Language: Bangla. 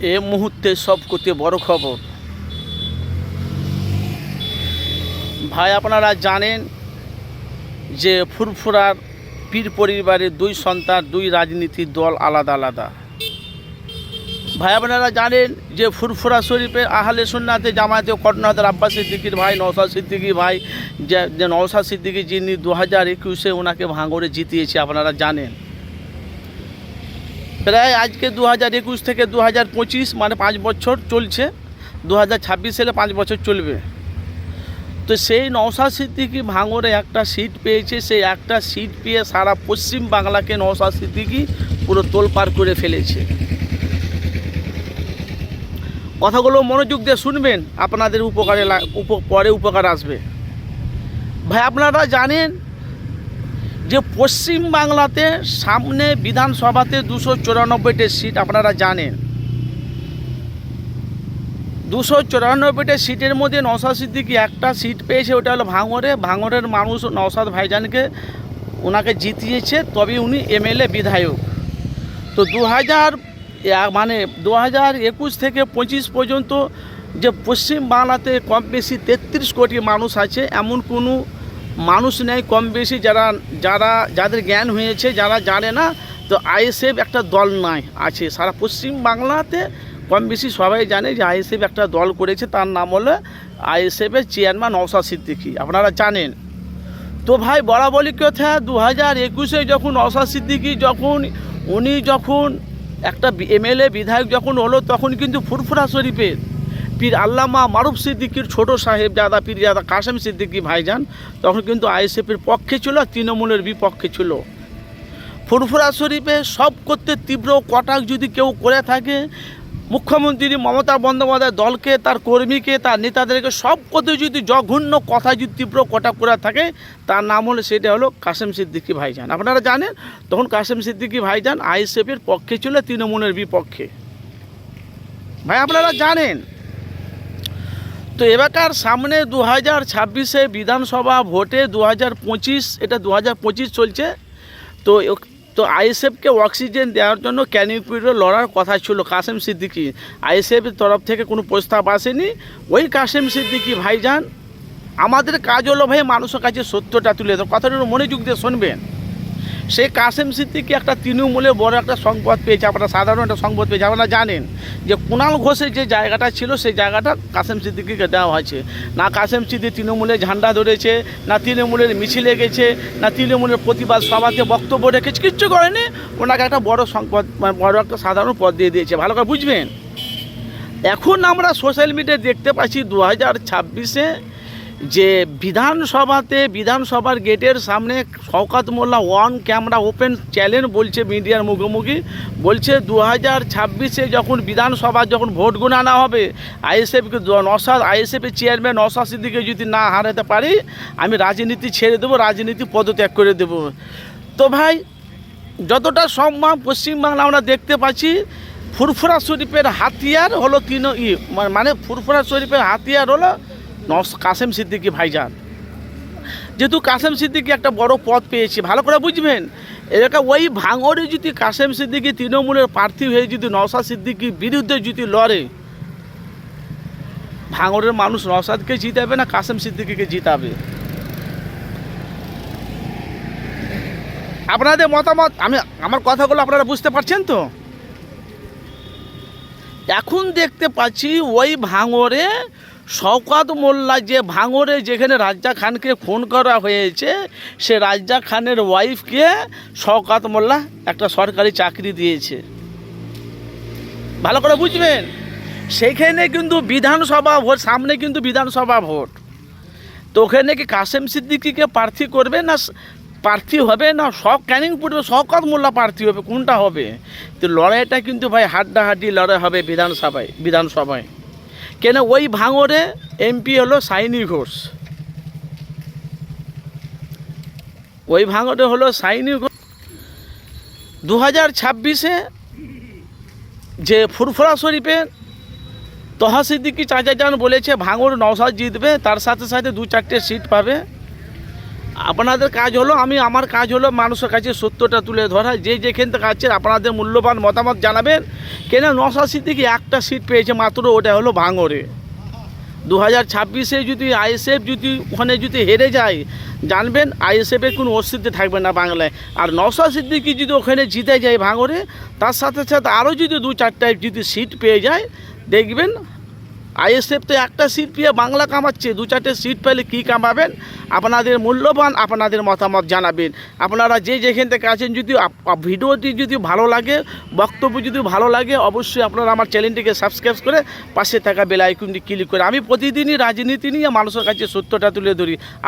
এ মুহূর্তে সব করতে বড় খবর। ভাই, আপনারা জানেন যে ফুরফুরার পীর পরিবারের দুই সন্তান, দুই রাজনীতির দল আলাদা আলাদা। ভাই, আপনারা জানেন যে ফুরফুরা শরীফের আহলে সুন্নাতে জামায়াতে কর্ণাদের আব্বাস সিদ্দিকির ভাই নওসাদ সিদ্দিকি ভাই, যে যে নওসাদ সিদ্দিকি যিনি দু হাজার একুশে ওনাকে ভাঙড়ে জিতিয়েছে, আপনারা জানেন। প্রায় আজকে দু হাজার একুশ থেকে দু হাজার পঁচিশ মানে পাঁচ বছর চলছে। দু হাজার ছাব্বিশ সালে পাঁচ বছর চলবে। তো সেই নওশাদ সিদ্দিকি ভাঙরে একটা সিট পেয়েছে, সেই একটা সিট পেয়ে সারা পশ্চিম বাংলাকে নওশাদ সিদ্দিকি পুরো তোলপাড় করে ফেলেছে। কথাগুলো মনোযোগ দিয়ে শুনবেন, আপনাদের উপকারে পরে উপকার আসবে। ভাই, আপনারা জানেন যে পশ্চিম বাংলাতে সামনে বিধানসভাতে দুশো চুরানব্বইটি সিট আপনারা জানেন। দুশো চুরানব্বইটা সিটের মধ্যে নওসাদ সিদ্দিকি একটা সিট পেয়েছে, ওটা হলো ভাঙরে ভাঙরের মানুষ নওসাদ ভাইজানকে ওনাকে জিতিয়েছে, তবে উনি এমএলএ বিধায়ক। তো দু হাজার মানে দু হাজার একুশ থেকে পঁচিশ পর্যন্ত যে পশ্চিম বাংলাতে কম বেশি তেত্রিশ কোটি মানুষ আছে, এমন কোনো মানুষ নেই, কম বেশি যারা যারা, যাদের জ্ঞান হয়েছে, যারা জানে না, তো আইএসএফ একটা দল নাই, আছে। সারা পশ্চিম বাংলাতে কম বেশি সবাই জানে যে আইএসএফ একটা দল করেছে, তার নাম হলো আইএসএফের চেয়ারম্যান নওশাদ সিদ্দিকী। আপনারা জানেন। তো ভাই, বরাবরই কথা দু হাজার একুশে যখন নওশাদ সিদ্দিকী যখন, উনি যখন একটা এমএলএ, বিধায়ক যখন হলো, তখন কিন্তু ফুরফুরা শরীফের পীর আল্লামা মারুফ সিদ্দিকির ছোট সাহেব দাদা পীর দাদা কাসেম সিদ্দিকী ভাইজান, তখন কিন্তু আইএসএফের পক্ষে ছিল, তৃণমূলের বিপক্ষে ছিল। ফুরফুরা শরীফে সব করতে তীব্র কটাক যদি কেউ করে থাকে, মুখ্যমন্ত্রী মমতা বন্দ্যোপাধ্যায় দলকে, তার কর্মীকে, তার নেতাদেরকে, সব করতে যদি জঘন্য কথা যদি তীব্র কটাক করে থাকে, তার নাম হলো সেটা হলো কাসেম সিদ্দিকী ভাইজান। আপনারা জানেন, তখন কাসেম সিদ্দিকী ভাইজান আইএসএফের পক্ষে ছিল, তৃণমূলের বিপক্ষে। ভাই, আপনারা জানেন? তো এবারকার সামনে দু হাজার ছাব্বিশে বিধানসভা ভোটে দু হাজার পঁচিশ, এটা দু হাজার পঁচিশ চলছে। তো তো আইএসএফকে অক্সিজেন দেওয়ার জন্য ক্যানিপিরও লড়ার কথা ছিল কাসেম সিদ্দিকি। আইএসএফের তরফ থেকে কোনো প্রস্তাব আসেনি। ওই কাসেম সিদ্দিকি ভাইজান, আমাদের কাজ হলো ভাই মানুষের কাছে সত্যটা তুলে দেওয়া কথাটা মনোযোগ দিয়ে শুনবেন। সেই কাসেম সিদ্দিকি একটা তৃণমূলের বড় একটা সংবাদ পেয়েছে, আপনারা সাধারণ একটা সংবাদ পেয়েছে, আপনারা জানেন যে কুণাল ঘোষের যে জায়গাটা ছিল, সেই জায়গাটা কাসেম সিদ্দিকিকে দেওয়া হয়েছে। না কাসেম সিদ্দিক তৃণমূলের ঝান্ডা ধরেছে, না তৃণমূলের মিছিলে গেছে, না তৃণমূলের প্রতিবাদ সভাতে বক্তব্য রেখেছে, কিচ্ছু করেনি। ওনাকে একটা বড় সংবাদ মানে বড় একটা সাধারণ পদ দিয়ে দিয়েছে। ভালো করে বুঝবেন? এখন আমরা সোশ্যাল মিডিয়ায় দেখতে পাচ্ছি দু হাজার ছাব্বিশে যে বিধানসভাতে, বিধানসভার গেটের সামনে Shaukat Molla one camera open challenge বলছে মিডিয়ার মুখোমুখি। বলছে দু হাজার ছাব্বিশে যখন বিধানসভা যখন ভোট গুণানো হবে আইএসএফকে নসাদ আইএসএফের চেয়ারম্যান নসাদ সিদ্দিকে যদি না হারাতে পারি, আমি রাজনীতি ছেড়ে দেবো, রাজনীতি পদত্যাগ করে দেবো। তো ভাই, যতটা সম্ভব পশ্চিমবাংলা আমরা দেখতে পাচ্ছি, ফুরফুরা শরীফের হাতিয়ার হলো তিন ই মানে ফুরফুরা শরীফের হাতিয়ার হলো নস কাসেম সিদ্দিকি ভাইজান। যেহেতু কাসেম সিদ্দিকি একটা বড় পদ পেয়েছে, ভালো করে বুঝবেন, এলাকা ওই ভাঙরে যদি কাসেম সিদ্দিকি তৃণমূলের প্রার্থী হয়ে যদি নওসাদ সিদ্দিকির বিরুদ্ধে যদি লড়ে ভাঙরের মানুষ নওসাদকে জিতাবে না কাসেম সিদ্দিকিকে জিতাবে? আপনাদের মতামত, আমি, আমার কথাগুলো আপনারা বুঝতে পারছেন তো? এখন দেখতে পাচ্ছি ওই ভাঙরে শওকাত মোল্লা যে ভাঙরে যেখানে রাজ্জা খানকে ফোন করা হয়েছে, সে রাজ্জা খানের ওয়াইফকে শওকাত মোল্লা একটা সরকারি চাকরি দিয়েছে। ভালো করে বুঝবেন? সেখানে কিন্তু বিধানসভা ভোট, সামনে কিন্তু বিধানসভা ভোট। তো ওখানে কি কাসেম সিদ্দিকিকে প্রার্থী করবে না প্রার্থী হবে না? সব ক্যানিং পড়বে, শওকত মোল্লা প্রার্থী হবে, কোনটা হবে? তো লড়াইটা কিন্তু ভাই হাড্ডাহাড্ডি লড়াই হবে বিধানসভায় বিধানসভায়। কেন ওই ভাঙরে এমপি হলো সাইনি ঘোষ? ওই ভাঙরে হলো সাইনি ঘোষ। দু হাজার ছাব্বিশে যে ফুরফুরা শরীফে তহা সিদ্দিকি চাচা যান বলেছে ভাঙর নওসাদ জিতবে, তার সাথে সাথে দু চারটে সিট পাবে। আপনাদের কাজ হলো, আমি আমার কাজ হলো মানুষের কাছে সত্যটা তুলে ধরা। যে যেখান থেকে আছে, আপনাদের মূল্যবান মতামত জানাবেন। কেন নশা সিদ্দিকি একটা সিট পেয়েছে মাত্র, ওটা হলো ভাঙরে দু হাজার ছাব্বিশে যদি আইএসএফ যদি ওখানে যদি হেরে যায়, জানবেন আইএসএফের কোনো অস্তিত্ব থাকবে না বাংলায়। আর নশা সিদ্দিকি যদি ওখানে জিতে যায় ভাঙরে তার সাথে সাথে আরও যদি দু চারটায় যদি সিট পেয়ে যায়, দেখবেন আইএসএফ তো একটা সিট পেয়ে বাংলা কামাচ্ছে। দু চারটে সিট পেলে কী কামাবেন? আপনাদের মূল্যবান আপনাদের মতামত জানাবেন। আপনারা যে যেখান থেকে আছেন, যদি ভিডিওটি যদি ভালো লাগে, বক্তব্য যদি ভালো লাগে, অবশ্যই আপনারা আমার চ্যানেলটিকে সাবস্ক্রাইব করে পাশে থাকা বেল ক্লিক করে আমি প্রতিদিনই রাজনীতি নিয়ে মানুষের কাছে সত্যটা তুলে ধরি।